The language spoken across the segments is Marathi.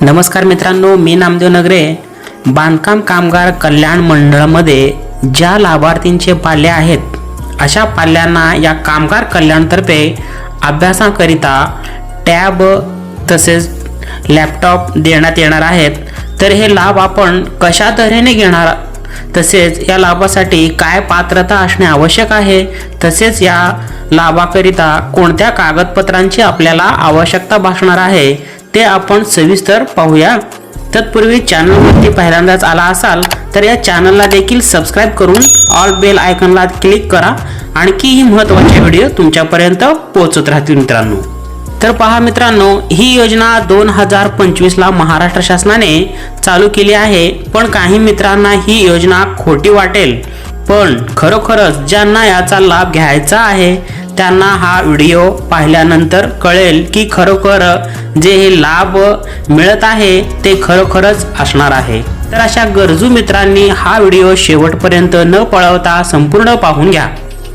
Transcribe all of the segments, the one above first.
नमस्कार मित्रांनो मी नामदेव नगरे. बांधकाम कामगार कल्याण मंडळामध्ये ज्या लाभार्थींचे पाल्य आहेत अशा पाल्यांना या कामगार कल्याणतर्फे अभ्यासाकरिता टॅब तसेच लॅपटॉप देण्यात येणार आहेत. तर हे लाभ आपण कशा तऱ्हेने घेणार तसेच या लाभासाठी काय पात्रता असणे आवश्यक आहे तसेच या लाभाकरिता कोणत्या कागदपत्रांची आपल्याला आवश्यकता भासणार आहे ते आपण सविस्तर पाहूया. तत्पूर्वी चॅनलवरती पहिल्यांदाच आला असाल तर या चॅनलला देखील सबस्क्राईब करून ऑल बेल आयकॉनला क्लिक करा. आणखीही महत्त्वाचे व्हिडिओ तुमच्यापर्यंत पोहोचत राहतील मित्रांनो. तर पहा मित्रांनो ही योजना दोन हजार पंचवीसला महाराष्ट्र शासनाने चालू केली आहे. पण काही मित्रांना ही योजना खोटी वाटेल. पण खरोखरच ज्यांना याचा लाभ घ्यायचा आहे त्यांना हा व्हिडिओ पाहिल्यानंतर कळेल की खरोखर जे हे लाभ मिळत आहे ते खरोखरच असणार आहे. तर अशा गरजू मित्रांनी हा व्हिडिओ शेवटपर्यंत न पळवता संपूर्ण पाहून घ्या.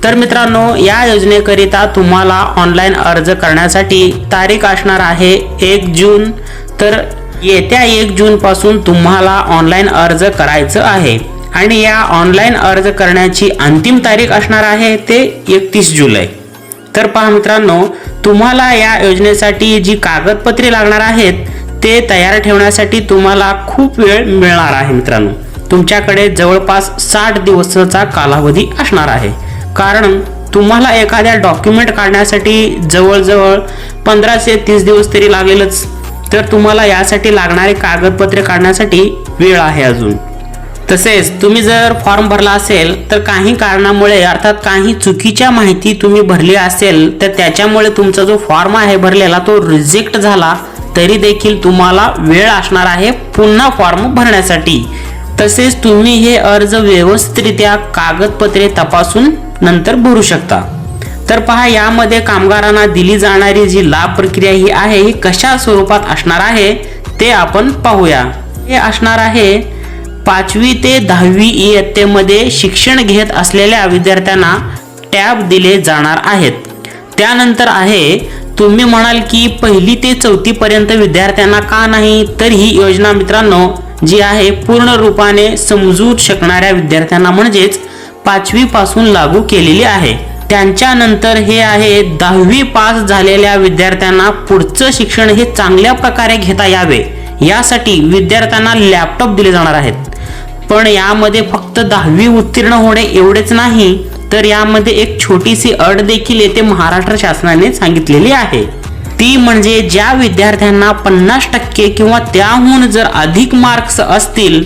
तर मित्रांनो या योजनेकरिता तुम्हाला ऑनलाईन अर्ज करण्यासाठी तारीख असणार आहे एक जून. तर येत्या एक जूनपासून तुम्हाला ऑनलाईन अर्ज करायचं आहे. आणि या ऑनलाईन अर्ज करण्याची अंतिम तारीख असणार आहे ते एकतीस जुलै. तर पहा मित्रांनो तुम्हाला या योजनेसाठी जी कागदपत्रे लागणार आहेत ते तयार ठेवण्यासाठी तुम्हाला खूप वेळ मिळणार आहे मित्रांनो. तुमच्याकडे जवळपास साठ दिवसाचा कालावधी असणार आहे. कारण तुम्हाला एखाद्या डॉक्युमेंट काढण्यासाठी जवळजवळ पंधराशे तीस दिवस तरी लागेलच. तर तुम्हाला यासाठी लागणारे कागदपत्रे काढण्यासाठी वेळ आहे अजून. तसेच तुम्ही जर फॉर्म भरला असेल तर काही कारणामुळे अर्थात काही चुकीच्या माहिती तुम्ही भरली असेल तर त्याच्यामुळे तुमचा जो फॉर्म आहे भरलेला तो रिजेक्ट झाला तरी देखील तुम्हाला वेळ असणार आहे पुन्हा फॉर्म भरण्यासाठी. तसेच तुम्ही हे अर्ज व्यवस्थितरित्या कागदपत्रे तपासून नंतर भरू शकता. तर पहा यामध्ये कामगारांना दिली जाणारी जी लाभ प्रक्रिया ही आहे ही कशा स्वरूपात असणार आहे ते आपण पाहूया. हे असणार आहे पाचवी ते दहावी इयत्तेमध्ये शिक्षण घेत असलेल्या विद्यार्थ्यांना टॅब दिले जाणार आहेत. त्यानंतर आहे तुम्ही म्हणाल की पहिली ते चौथी पर्यंत विद्यार्थ्यांना का नाही? तर ही योजना मित्रांनो जी आहे पूर्ण रूपाने समजू शकणाऱ्या विद्यार्थ्यांना म्हणजेच पाचवीपासून लागू केलेली आहे. त्यांच्यानंतर हे आहे दहावी पास झालेल्या विद्यार्थ्यांना पुढचं शिक्षण हे चांगल्या प्रकारे घेता यावे. यासाठी विद्यार्थ्यांना लॅपटॉप दिले जाणार आहेत. पण यामध्ये फक्त दहावी उत्तीर्ण होणे एवढेच नाही तर यामध्ये एक छोटीशी अट देखील येथे महाराष्ट्र शासनाने सांगितलेली आहे. ती म्हणजे ज्या विद्यार्थ्यांना पन्नास टक्के किंवा त्याहून जर अधिक मार्क्स असतील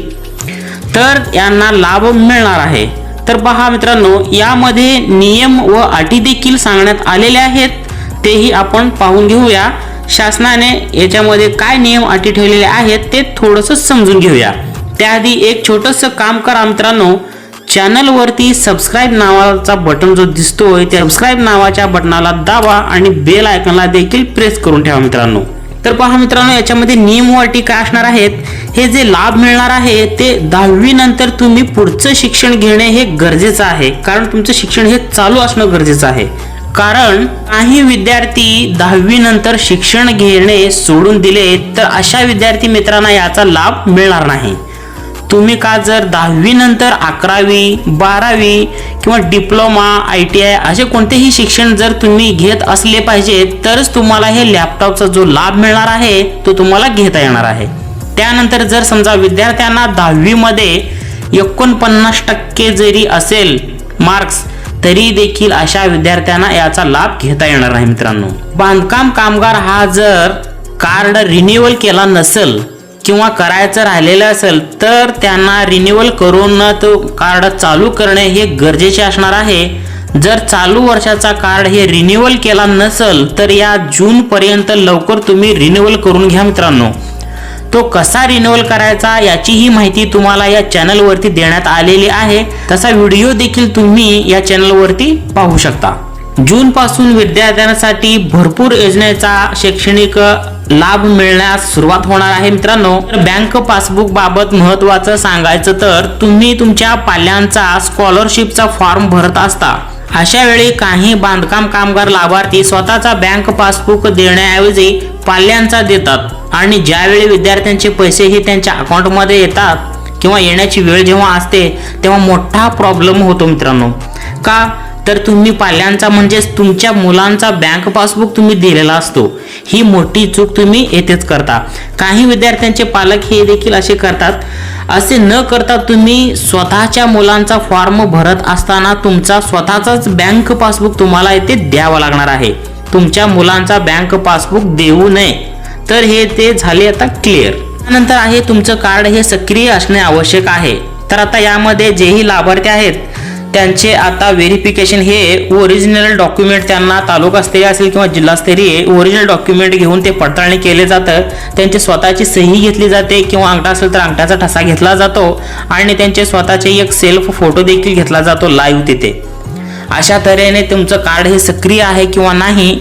तर यांना लाभ मिळणार आहे. तर पहा मित्रांनो यामध्ये नियम व अटी देखील सांगण्यात आलेले आहेत. तेही आपण पाहून घेऊया. शासनाने याच्यामध्ये काय नियम अटी ठेवलेले आहेत ते थोडंसं समजून घेऊया. त्याआधी एक छोटंसं काम करा मित्रांनो. चॅनलवरती सबस्क्राईब नावाचा बटन जो दिसतोय त्या सबस्क्राईब नावाच्या बटनाला दाबा आणि बेल आयकॉनला देखील प्रेस करून ठेवा मित्रांनो. तर पहा मित्रांनो याच्यामध्ये नियम व अटी काय असणार आहेत? हे जे लाभ मिळणार आहे ते दहावी नंतर तुम्ही पुढचं शिक्षण घेणे हे गरजेचं आहे. कारण तुमचं शिक्षण हे चालू असणं गरजेचं आहे. कारण काही विद्यार्थी दहावी नंतर शिक्षण घेणे सोडून दिले तर अशा विद्यार्थी मित्रांना याचा लाभ मिळणार नाही. तुम्ही का जर दहावी नंतर अकरावी बारावी किंवा डिप्लोमा आय टी आय असे कोणतेही शिक्षण जर तुम्ही घेत असले पाहिजे तरच तुम्हाला हे लॅपटॉपचा जो लाभ मिळणार आहे तो तुम्हाला घेता येणार आहे. त्यानंतर जर समजा विद्यार्थ्यांना दहावीमध्ये एकोणपन्नास टक्के जरी असेल मार्क्स तरी देखील अशा विद्यार्थ्यांना याचा लाभ घेता येणार नाही मित्रांनो. बांधकाम कामगार हा जर कार्ड रिन्युअल केला नसेल किंवा करायचं राहिलेलं असेल तर त्यांना रिन्युअल करून तो कार्ड चालू करणे हे गरजेचे असणार आहे. जर चालू वर्षाचा कार्ड हे रिन्युअल केला नसेल तर या जूनपर्यंत लवकर तुम्ही रिन्युअल करून घ्या मित्रांनो. तो कसा रिन्युअल करायचा याचीही माहिती तुम्हाला या चॅनलवरती देण्यात आलेली आहे. तसा व्हिडिओ देखील तुम्ही या चॅनलवरती पाहू शकता. जूनपासून विद्यार्थ्यांसाठी भरपूर योजनेचा शैक्षणिक लाभ मिळण्यास सुरुवात होणार आहे मित्रांनो. तर बँक पासबुक बाबत महत्वाचं सांगायचं तर तुम्ही तुमच्या पाल्यांचा स्कॉलरशिपचा फॉर्म भरत असता. अशा वेळी काही बांधकाम कामगार लाभार्थी स्वतःचा बँक पासबुक देण्याऐवजी पाल्यांचा देतात आणि ज्यावेळी विद्यार्थ्यांचे पैसेही त्यांच्या अकाउंटमध्ये येतात किंवा येण्याची वेळ जेव्हा असते तेव्हा मोठा प्रॉब्लेम होतो मित्रांनो. का? तर तुम्ही पाल्यांचा म्हणजेच तुमच्या मुलांचा बँक पासबुक तुम्ही दिलेला असतो. ही मोठी चूक तुम्ही येथेच करता. काही विद्यार्थ्यांचे पालक हे देखील असे करतात. असे न करता तुम्ही स्वतःच्या मुलांचा फॉर्म भरत असताना तुमचा स्वतःचाच बँक पासबुक तुम्हाला येथे द्यावा लागणार आहे. तुमच्या मुलांचा बँक पासबुक देऊ नये. तर हे ते झाले आता क्लिअर त्यानंतर आहे तुमचं कार्ड हे सक्रिय असणे आवश्यक आहे. तर आता यामध्ये जेही लाभार्थी आहेत त्यांचे आता व्हेरिफिकेशन हे ओरिजिनल डॉक्युमेंट त्यांना तालुकास्तरीय असेल किंवा जिल्हास्तरीय ओरिजिनल डॉक्युमेंट घेऊन ते पडताळणी केले जातं त्यांची स्वतःची सही घेतली जाते किंवा अंगठा असेल तर अंगठ्याचा ठसा घेतला जातो आणि त्यांचे स्वतःचे एक सेल्फ फोटो देखील घेतला जातो लाईव्ह तिथे. अशा तऱ्हेने तुमचं कार्ड हे सक्रिय आहे किंवा नाही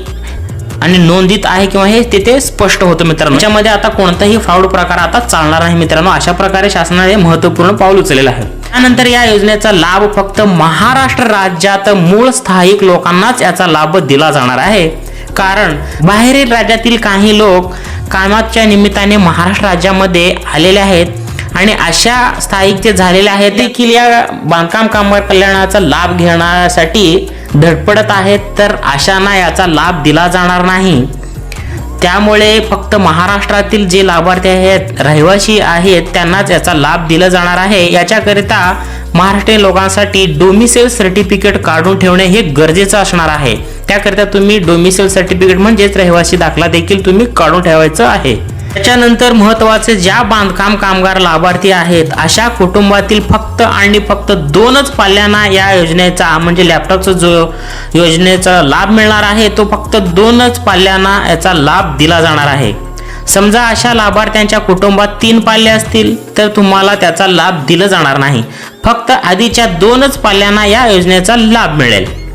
आणि नोंदित आहे किंवा हे तिथे स्पष्ट होतं मित्रांनो. याच्यामध्ये आता कोणताही फ्रॉड प्रकार आता चालणार नाही मित्रांनो. अशा प्रकारे शासनाने महत्त्वपूर्ण पाऊल उचललेलं आहे. त्यानंतर या योजनेचा लाभ फक्त महाराष्ट्र राज्यात मूळ स्थायिक लोकांनाच याचा लाभ दिला जाणार आहे. कारण बाहेरील राज्यातील काही लोक कामाच्या निमित्ताने महाराष्ट्र राज्यामध्ये आलेले आहेत आणि अशा स्थायिक जे झालेले आहेत देखील या बांधकाम कामगार कल्याणाचा लाभ घेण्यासाठी धडपडत आहेत. तर अशांना याचा लाभ दिला जाणार नाही. त्यामुळे फक्त महाराष्ट्रातील जे लाभार्थी आहेत रहिवासी आहेत त्यांनाच याचा लाभ दिला जाणार आहे. याच्याकरिता महाराष्ट्रीयन लोकांसाठी डोमिसेल सर्टिफिकेट काढून ठेवणे हे गरजेचं असणार आहे. त्याकरिता तुम्ही डोमिसेल सर्टिफिकेट म्हणजेच रहिवासी दाखला देखील तुम्ही काढून ठेवायचं आहे. त्याच्यानंतर महत्त्वाचे ज्या बांधकाम कामगार लाभार्थी आहेत अशा कुटुंबातील फक्त आणि फक्त दोनच पाल्यांना या योजनेचा म्हणजे लॅपटॉपचा जो योजनेचा लाभ मिळणार आहे तो फक्त दोनच पाल्यांना याचा लाभ दिला जाणार आहे. समजा अशा लाभार्थ्यांच्या कुटुंबात तीन पाल्ले असतील तर तुम्हाला त्याचा लाभ दिला जाणार नाही. फक्त आधीच्या दोनच पाल्यांना या योजनेचा लाभ मिळेल.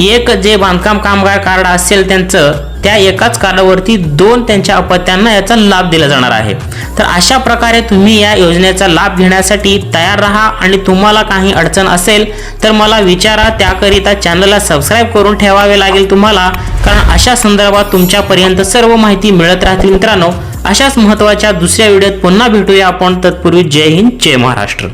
एक जे बांधकाम कामगार कार्ड असेल त्यांचं त्या एकाच कार्डावरती दोन त्यांच्या अपत्यांना याचा लाभ दिला जाणार आहे. तर अशा प्रकारे तुम्ही या योजनेचा लाभ घेण्यासाठी तयार राहा आणि तुम्हाला काही अडचण असेल तर मला विचारा. त्याकरिता चॅनलला सबस्क्राईब करून ठेवावे लागेल तुम्हाला कारण अशा संदर्भात तुमच्यापर्यंत सर्व माहिती मिळत राहतील मित्रांनो. अशाच महत्त्वाच्या दुसऱ्या व्हिडिओत पुन्हा भेटूया आपण. तत्पूर्वी जय हिंद जय महाराष्ट्र.